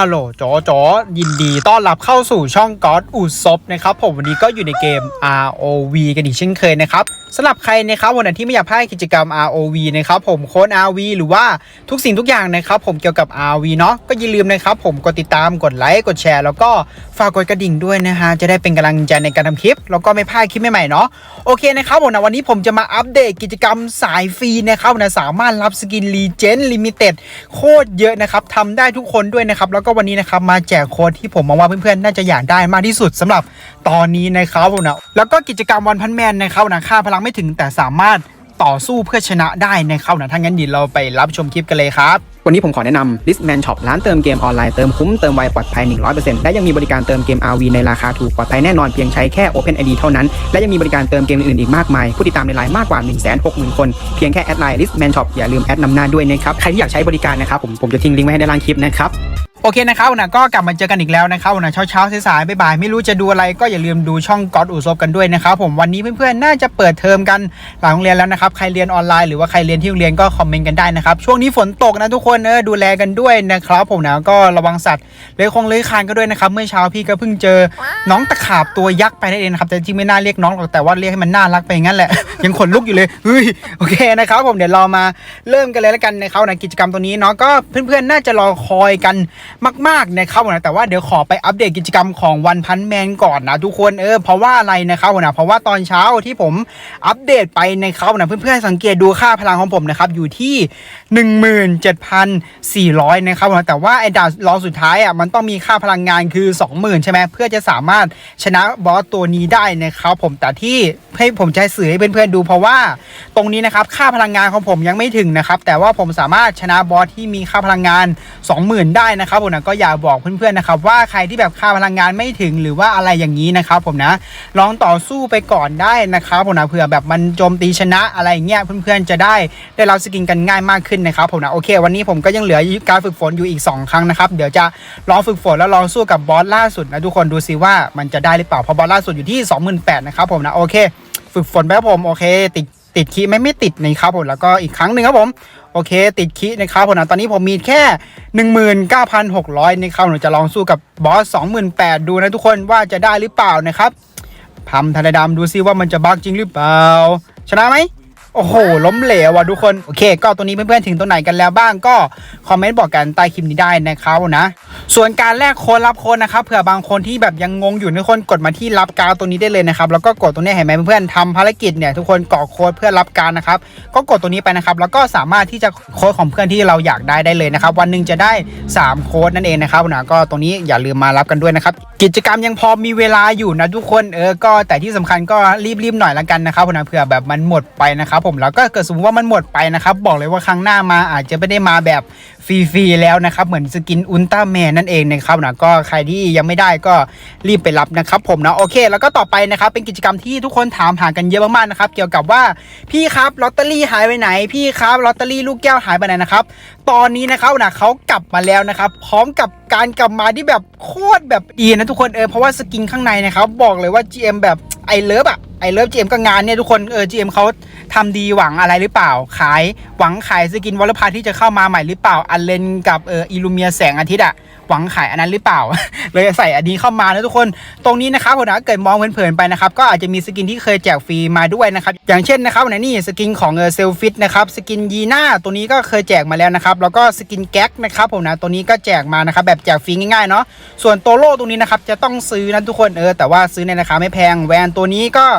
ฮัลโหลจอจอยินดีต้อนรับเข้าสู่ช่องก๊อตอูซบนะครับผมวันนี้ก็อยู่ในเกม ROV กันอีกเช่นเคยนะครับสำหรับใครนะครับวันไหนที่ไม่อยากพลาดกิจกรรม ROV นะครับผมโค้ด RV หรือว่าทุกสิ่งทุกอย่างนะครับผมเกี่ยวกับ RV เนาะก็อย่าลืมนะครับผมกดติดตามกดไลค์กดแชร์ แล้วก็ฝากกดกระดิ่งด้วยนะฮะจะได้เป็นกำลังใจในการทำคลิป แล้วก็ไม่พลาดคลิปใหม่ๆเนาะโอเคนะครับผมนะวันนี้ผมจะมาอัปเดตกิจกรรมสายฟรีนะครับนะสามารถรับสกินรีเจนลิมิเต็ดโคตรเยอะนะครับทำได้ทุกคนด้วยนะครับแล้วก็วันนี้นะครับมาแจกโค้ดที่ผมมองว่าเพื่อนๆน่าจะอยากได้มากที่สุดสำหรับตอนนี้นะครับผมนะแล้วก็กิจกรรมวันพันแมนนะครับนะค่าพลังไม่ถึงแต่สามารถต่อสู้เพื่อชนะได้นะครับนะถ้างั้นเดี๋ยวเราไปรับชมคลิปกันเลยครับ วันนี้ผมขอแนะนำ Listman Shop ร้านเติมเกมออนไลน์เติมคุ้มเติมไวปลอดภัย 100%และยังมีบริการเติมเกม RV ในราคาถูกปลอดภัยแน่นอนเพียงใช้แค่ Open ID เท่านั้น และยังมีบริการเติมเกมอื่นๆอีกมากมาย ผู้ติดตามในไลน์มากกว่า 160,000 คน เพียงแค่แอดไลน์ Listman Shop อย่าลืมแอดนำหน้าด้วยนะครับ ใครที่อยากใช้บริการนะครับผมผมจะทิ้งลิงก์ไว้ให้ในล่างคลิปนะครับ โอเคนะครับนะก็กลับมาเจอกันอีกแล้วนะครับนะเช้าเช้าๆสายๆบ่ายๆไม่รู้จะดูอะไรก็อย่าลืมดูช่องก๊อตอูซบกันด้วยนะครับผมวันนี้เพื่อนๆน่าจะเปิดเทอมกันหลังโรงเรียนแล้วนะครับใครเรียนออนไลน์หรือว่าใครเรียนที่โรงเรียนก็คอมเมนต์กันได้นะครับช่วงนี้ฝนตกนะทุกคนเออดูแลกันด้วยนะครับผมนะก็ระวังสัตว์เลื้อยคงเลื้อยคลานก็ด้วยนะครับเมื่อเช้าพี่ก็เพิ่งเจอน้องตะขาบตัวยักษ์ไปนั่นเองนะครับแต่จริงไม่น่าเรียกน้องหรอกแต่ว่าเรียกให้มันน่ารักไปงั้นแหละ ยังขนลุกอยู่เลยเฮ้ยโอเคนะครับผมเดี๋ยวเรามาเริ่มกันเลยแล้วกันนะครับนะกิจกรรมตัวนี้เนาะก็เพื่อนๆน่าจะรอคอยกันมากๆนะครับผมนะแต่ว่าเดี๋ยวขอไปอัปเดตกิจกรรมของวันพันแมนก่อนนะทุกคนเออเพราะว่าอะไรนะครับผมนะเพราะว่าตอนเช้าที่ผมอัปเดตไปนะครับนะเพื่อนๆสังเกตดูค่าพลังของผมนะครับอยู่ที่ 17,400นะครับผมนะแต่ว่าไอ้ดาวรองสุดท้ายอะมันต้องมีค่าพลังงานคือ 20,000 ใช่ไหมเพื่อจะสามารถชนะบอสตัวนี้ได้นะครับผมแต่ที่ให้ผมจะให้สื่อให้เพื่อนๆดู เพราะว่าตรงนี้นะครับค่าพลังงานของผมยังไม่ถึงนะครับแต่ว่าผมสามารถชนะบอสที่มีค่าพลังงาน 20,000 ได้นะครับผมนะก็อยากบอกเพื่อนๆนะครับว่าใครที่แบบค่าพลังงานไม่ถึงหรือว่าอะไรอย่างนี้นะครับผมนะลองต่อสู้ไปก่อนได้นะครับผมนะเผื่อแบบมันโจมตีชนะอะไรเงี้ยเพื่อนๆจะได้ได้รับสกินกันง่ายมากขึ้นนะครับผมนะโอเค วันนี้ผมก็ยังเหลือการฝึกฝนอยู่อีก 2 ครั้งนะครับเดี๋ยวจะลองฝึกฝนแล้วลองสู้กับบอสล่าสุดนะทุกคนดูซิว่ามันจะได้หรือเปล่าเพราะบอสล่าสุดอยู่ที่ 28,000นะครับผมนะโอเค ฝึกฝนไปครับผมโอเค ติดติดคีไหม่ไม่ติดนะครับผมแล้วก็อีกครั้งหนึ่งครับผม โอเค ติดคีนะครับผมนะตอนนี้ผมมีแค่ 19,600นะครับผมจะลองสู้กับบอส28,000ดูนะทุกคนว่าจะได้หรือเปล่านะครับพัมธนดำดูซิว่ามันจะบักจริงหรือเปล่า ชนะไหมโอ้โห ล้มเหลวว่ะทุกคน โอเค ก็ตัวนี้เพื่อนๆถึงตัวไหนกันแล้วบ้างก็ คอมเมนต์บอกกันใต้คลิปนี้ได้นะครับนะ ส่วนการแลกโค้ดรับโค้ดนะครับเผื่อบางคนที่แบบยังงงอยู่ทุกคนกดมาที่รับการตัวนี้ได้เลยนะครับแล้วก็กดตัวนี้เห็นไหมเพื่อนๆทำภารกิจเนี่ยทุกคนกรอกโค้ดเพื่อรับการนะครับก็กดตัวนี้ไปนะครับแล้วก็สามารถที่จะโค้ดของเพื่อนที่เราอยากได้ได้เลยนะครับวันหนึ่งจะได้ 3 โค้ดนั่นเองนะครับนะก็ตรงนี้อย่าลืมมารับกันด้วยนะครับกิจกรรมยังพอมีเวลาอยู่นะทุกคนเออก็แต่ที่สำคัญก็รีบๆหน่อยละกันนะครับนะเผื่อแบบมันหมดไปนะครับผมแล้วก็เกิดสมมติว่ามันหมดไปนะครับบอกเลยว่าครั้งหน้ามาอาจจะไม่ได้มาแบบ ฟรีๆแล้วนะครับ เหมือนสกินอุลตร้าแมนนั่นเองนะครับนะก็ใครที่ยังไม่ได้ก็รีบไปรับนะครับ ผมนะโอเค แล้วก็ต่อไปนะครับ เป็นกิจกรรมที่ทุกคนถามหากันเยอะมากๆนะครับ เกี่ยวกับว่าพี่ครับลอตเตอรี่หายไปไหน พี่ครับลอตเตอรี่ลูกแก้วหายไปไหนนะครับตอนนี้นะครับนะเขากลับมาแล้วนะครับ พร้อมกับการกลับมาที่แบบโคตรแบบดีนะทุกคนเออเพราะว่าสกินข้างในนะครับ บอกเลยว่า GM แบบไอเลิฟอะไอเลิฟ GM ก็งานเนี่ยทุกคนเออ GM เขาทำดีหวังอะไรหรือเปล่า ขายหวังขายสกินวอลพาที่จะเข้ามาใหม่หรือเปล่า อันเลนกับเอออิลูเมียแสงอาทิตย์อะหวังขายอันนั้นหรือเปล่า เลยใส่อันนี้เข้ามานะทุกคนตรงนี้นะครับผมนะเกิดมองเผินๆไปนะครับก็อาจจะมีสกินที่เคยแจกฟรีมาด้วยนะครับอย่างเช่นนะครับในนี่สกินของเออเซลฟิตนะครับสกินยีน่าตัวนี้ก็เคยแจกมาแล้วนะครับแล้วก็สกินแก๊กนะครับผมนะตัวนี้ก็แจกมานะครับแบบแจกฟรีง่ายๆเนาะส่วนโตโร่ตรงนี้นะครับจะต้องซื้อนะทุกคนเออแต่ว่าซื้อในราคาไม่แพงแวนตัวนี้ก็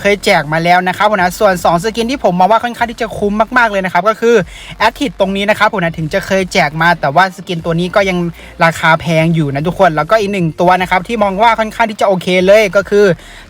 เคยแจกมาแล้วนะครับผมนะส่วน 2 สกินที่ผมมองว่าค่อนข้างที่จะคุ้มมากๆเลยนะครับก็คือแอดทิตรงนี้นะครับผมนะถึงจะเคยแจกมา แต่ว่าสกินตัวนี้ก็ยังราคาแพงอยู่นะทุกคนแล้วก็อีกหนึ่งตัวนะครับที่มองว่าค่อนข้างที่จะโอเคเลยก็คือ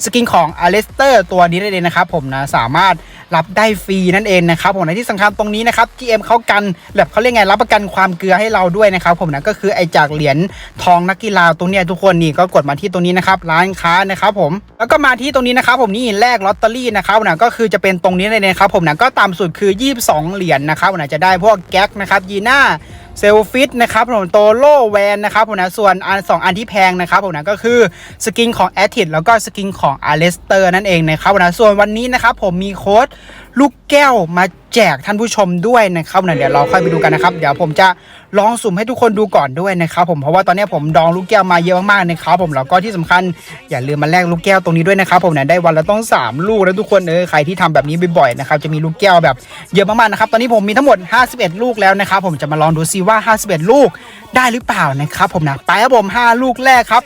สกินของอเลสเตอร์ตัวนี้ได้เลยนะครับผมนะสามารถรับได้ฟรีนั่นเองนะครับผมนะที่สำคัญตรงนี้นะครับ GM เขากันแบบเขาเรียกไงรับประกันความเกลือให้เราด้วยนะครับผมนะก็คือไอจากเหรียญทองนักกีฬาตรงเนี้ยทุกคนนี่ก็กดมาที่ตรงนี้นะครับร้านค้านะครับผมแล้วก็มาที่ตรงนี้นะครับผมนี่แลกลอตเตอรี่นะครับนะก็คือจะเป็นตรงนี้เลยนะครับผมนะก็ตามสุดคือ 22 เหรียญนะครับนะจะได้พวกแก๊กนะครับยีน่าเซลฟิตนะครับผมโตโลแวนนะครับผมนะส่วนอันสองอันที่แพงนะครับผมนะก็คือสกินของแอติดแล้วก็สกินของอาเลสเตอร์นั่นเองนะครับผมนะส่วนวันนี้นะครับผมมีโค้ดลูกแก้วมา จกท่านผู้ชมด้วยนะครับนะเดี๋ยวเราค่อยไปดูกันนะครับ เดี๋ยวผมจะลองสุ่มให้ทุกคนดูก่อนด้วยนะครับผมเพราะว่าตอนนี้ผมดองลูกแก้วมาเยอะมากๆนะครับผมแล้วก็ที่สำคัญอย่าลืมมาแลกลูกแก้วตรงนี้ด้วยนะครับผมเนะได้วันละต้อง 3 ลูกแล้วทุกคนเออใครที่ทำแบบนี้บ่อยๆนะครับจะมีลูกแก้วแบบเยอะมากๆนะครับตอนนี้ผมมีทั้งหมด 51 ลูกแล้วนะครับผมจะมาลองดูซิว่า 51 ลูกได้หรือเปล่านะครับผมนะไปครับผม 5 ลูกแรกครับ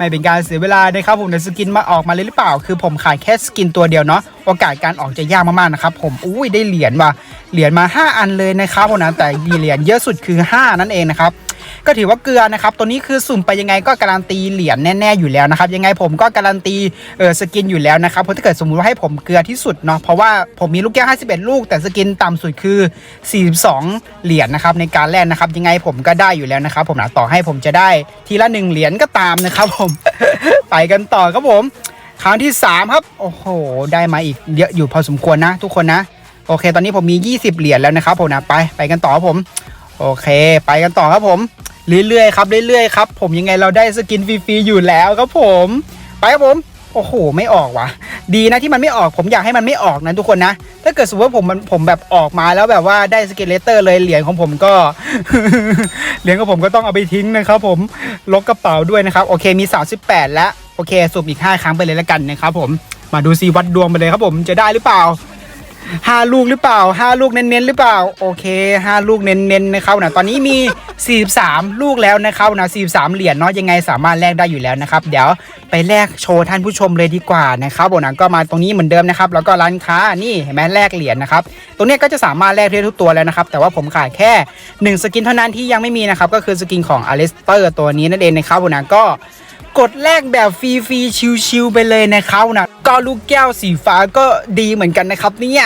ไม่เป็นการเสียเวลานะครับผมในสกินมาออกมาเลยหรือเปล่า คือผมขายแค่สกินตัวเดียวเนาะโอกาสการออกจะยากมากๆนะครับผมอุ้ยได้เหรียญมาเหรียญมา 5 อันเลยนะครับผมนะแต่เหรียญเยอะสุดคือ 5 นั่นเองนะครับ ก็ถือว่าเกลือนะครับตัวนี้คือสุ่มไปยังไงก็การันตีเหรียญแน่ๆอยู่แล้วนะครับยังไงผมก็การันตีเออสกินอยู่แล้วนะครับเพราะถ้าเกิดสมมุติว่าให้ผมเกลือที่สุดเนาะเพราะว่าผมมีลูกแก้ว51 ลูก แต่สกินต่ำสุดคือ 42 เหรียญนะครับในการแลกนะครับยังไงผมก็ได้อยู่แล้วนะครับผมนะต่อให้ผมจะได้ทีละหนึ่งเหรียญก็ตามนะครับผมไปกันต่อครับผมครั้งที่ 3 ครับ โอ้โห ได้มาอีกเยอะอยู่พอสมควรนะ ทุกคนนะ โอเค ตอนนี้ผมมี 20 เหรียญแล้วนะครับผมนะ ไป ไปกันต่อครับผม โอเค ไปกันต่อครับผม เรื่อยๆครับเรื่อยๆครับผมยังไงเราได้สกินฟรีๆอยู่แล้วครับผม ไปครับผมโอ้โห ไม่ออกว่ะ ดีนะที่มันไม่ออกผมอยากให้มันไม่ออกนะทุกคนนะ ถ้าเกิดสมมติว่าผมมันผมแบบออกมาแล้วแบบว่าได้สเกเลเตอร์เลยเหรียญของผมก็ เหรียญของผมก็ต้องเอาไปทิ้งนะครับผมลกกระเป๋าด้วยนะครับ โอเคมี 38 แล้ว โอเคสุ่มอีก 5 ครั้งไปเลยแล้วกันนะครับผมมาดูซีวัดดวงไปเลยครับผมจะได้หรือเปล่า ห้าลูกหรือเปล่าห้าลูกเน้นๆหรือเปล่า โอเคห้าลูกเน้นๆนะครับนะตอนนี้มี 43 ลูกแล้วนะครับนะ43 เหรียญเนาะยังไงสามารถแลกได้อยู่แล้วนะครับเดี๋ยวไปแลกโชว์ท่านผู้ชมเลยดีกว่านะครับผมนะก็มาตรงนี้เหมือนเดิมนะครับแล้วก็ร้านค้านี่เห็นไหมแลกเหรียญนะครับตรงนี้ก็จะสามารถแลกได้ทุกตัวแล้วนะครับแต่ว่าผมขายแค่ 1 สกินเท่านั้นที่ยังไม่มีนะครับก็คือสกินของอเลสเตอร์ตัวนี้นั่นเองนะครับผมนะก็ กดแลกแบบฟรีๆชิวๆไปเลยนะครับนะก็ลูกแก้วสีฟ้าก็ดีเหมือนกันนะครับเนี่ย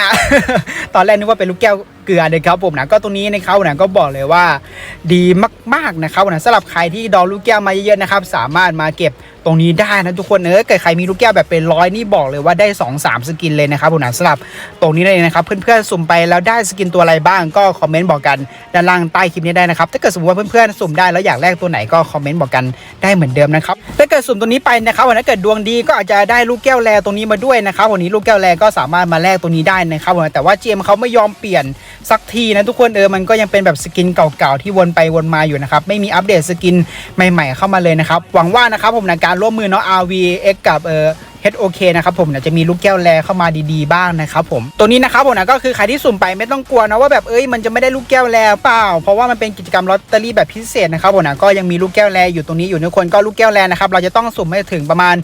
ตอนแรกนึกว่าเป็นลูกแก้วเกลือนะครับผมนะก็ตรงนี้นะครับนะก็บอกเลยว่าดีมากๆนะครับนะสำหรับใครที่ดองลูกแก้วมาเยอะๆนะครับ สามารถมาเก็บ ตรงนี้ได้นะทุกคนเออเกิดใครมีลูกแก้วแบบเป็นร้อยนี่บอกเลยว่าได้ 2 3 สกินเลยนะครับผมนะสำหรับตรงนี้เลยนะครับ เพื่อนๆสุ่มไปแล้วได้สกินตัวอะไรบ้างก็คอมเมนต์บอกกันด้านล่างใต้คลิปนี้ได้นะครับถ้าเกิดสมมติว่าเพื่อนๆสุ่มได้แล้วอยากแลกตัวไหนก็คอมเมนต์บอกกันได้เหมือนเดิมนะครับถ้าเกิดสุ่มตัวนี้ไปนะครับวันถ้าเกิดดวงดีก็อาจจะได้ลูกแก้วแลตรงนี้มาด้วยนะครับวันนี้ลูกแก้วแลก็สามารถมาแลกตรงนี้ได้นะครับผมแต่ว่าเจมเขาไม่ยอมเปลี่ยนสักทีนะทุกคนเออมันก็ยังเป็นแบบสกินเก่าๆที่วนไปวนมาอยู่นะครับไม่มีอัปเดตสกินใหม่ ๆ เข้ามาเลยนะครับหวังว่านะครับผมในการร่วมมือเนาะ RVX กับเออ HOK นะครับผมเนี่ยจะมีลูกแก้วแลเข้ามาดีๆบ้างนะครับผมตัวนี้นะครับผมนะก็คือใครที่สุ่มไปไม่ต้องกลัวนะว่าแบบเอ้ยมันจะไม่ได้ลูกแก้วแลเปล่า เพราะว่ามันเป็นกิจกรรมลอตเตอรี่แบบพิเศษนะครับผมนะก็ยังมีลูกแก้วแลอยู่ตรงนี้อยู่ทุกคนก็ลูกแก้วแลนะครับเราจะต้องสุ่มให้ถึงประมาณ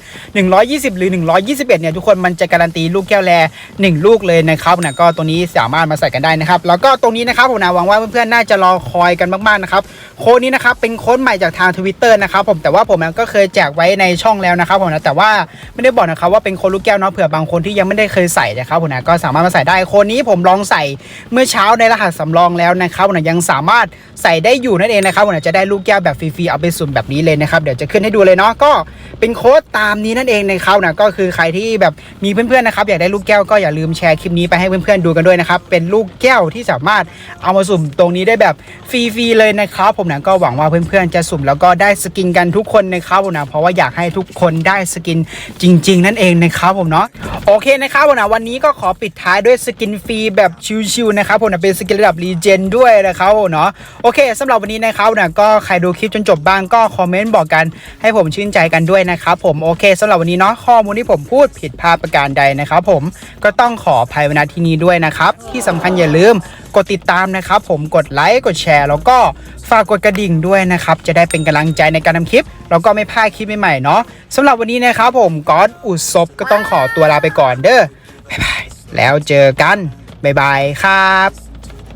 120 หรือ 121เนี่ยทุกคนมันจะการันตีลูกแก้วแล1 ลูกเลยนะครับนะก็ตัวนี้สามารถมาใส่กันได้นะครับแล้วก็ตรงนี้นะครับผมนะหวังว่าเพื่อนๆน่าจะรอคอยกันมากๆนะครับโค้ดนี้นะครับเป็นโค้ดใหม่จากทาง Twitter นะครับผมแต่ว่าผมก็เคยแจกไว้ในช่องแล้วนะครับผมนะแต่ว่าไม่ได้บอกนะครับว่าเป็นโค้ดลูกแก้วเนาะเผื่อบางคนที่ยังไม่ได้เคยใส่นะครับผมนะก็สามารถมาใส่ได้โค้ดนี้ผมลองใส่เมื่อเช้าในรหัสสำรองแล้วนะครับผมนะยังสามารถใส่ได้อยู่นั่นเองนะครับผมนะจะได้ลูกแก้วแบบฟรีๆเอาไปสุ่มแบบนี้เลยนะครับเดี๋ยวจะขึ้นให้ดูเลยเนาะก็เป็นโค้ดตามนี้นั่นเองนะครับนะก็คือใครที่แบบมีเพื่อนๆนะครับอยากได้ลูกแก้วก็อย่าลืมแชร์คลิปนี้ไปให้เพื่อนๆดูกันด้วยนะครับเป็นลูกแก้วที่สามารถเอามาสุ่มตรงนี้ได้แบบฟรีๆเลยนะครับผมนะก็หวังว่าเพื่อนๆจะสุ่มแล้วก็ได้สกินกันทุกคนนะครับผมนะเพราะว่าอยากให้ทุกคนได้สกินจริงๆนั่นเองนะครับผมเนาะโอเคนะครับผมนะวันนี้ก็ขอปิดท้ายด้วยสกินฟรีแบบชิวๆนะครับผมนะเป็นสกินระดับรีเจนด้วยนะครับผมเนาะโอเคสำหรับวันนี้นะครับนะก็ใครดูคลิปจนจบบ้างก็คอมเมนต์บอกกันให้ผมชื่นใจกันด้วยนะครับผมโอเคสำหรับวันนี้เนาะข้อมูลที่ผมพูดผิดพลาดประการใดนะครับผมก็ต้องขออภัยว้ณที่นี้ด้วยนะครับที่สำคัญอย่าลืม กดติดตามนะครับผมกดไลค์กดแชร์ แล้วก็ฝากกดกระดิ่งด้วยนะครับ จะได้เป็นกำลังใจในการทำคลิป แล้วก็ไม่พลาดคลิปใหม่ๆเนาะสำหรับวันนี้นะครับผมก๊อตอุศบก็ต้องขอตัวลาไปก่อนเด้อบ๊ายบายแล้วเจอกันบ๊ายบายครับ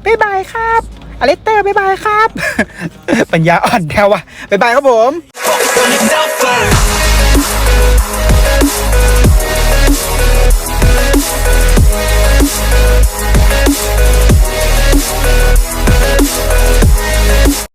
บ๊ายบายครับอเลสเตอร์บ๊ายบายครับ ปัญญาอ่อนแท้วะบ๊ายบายครับผม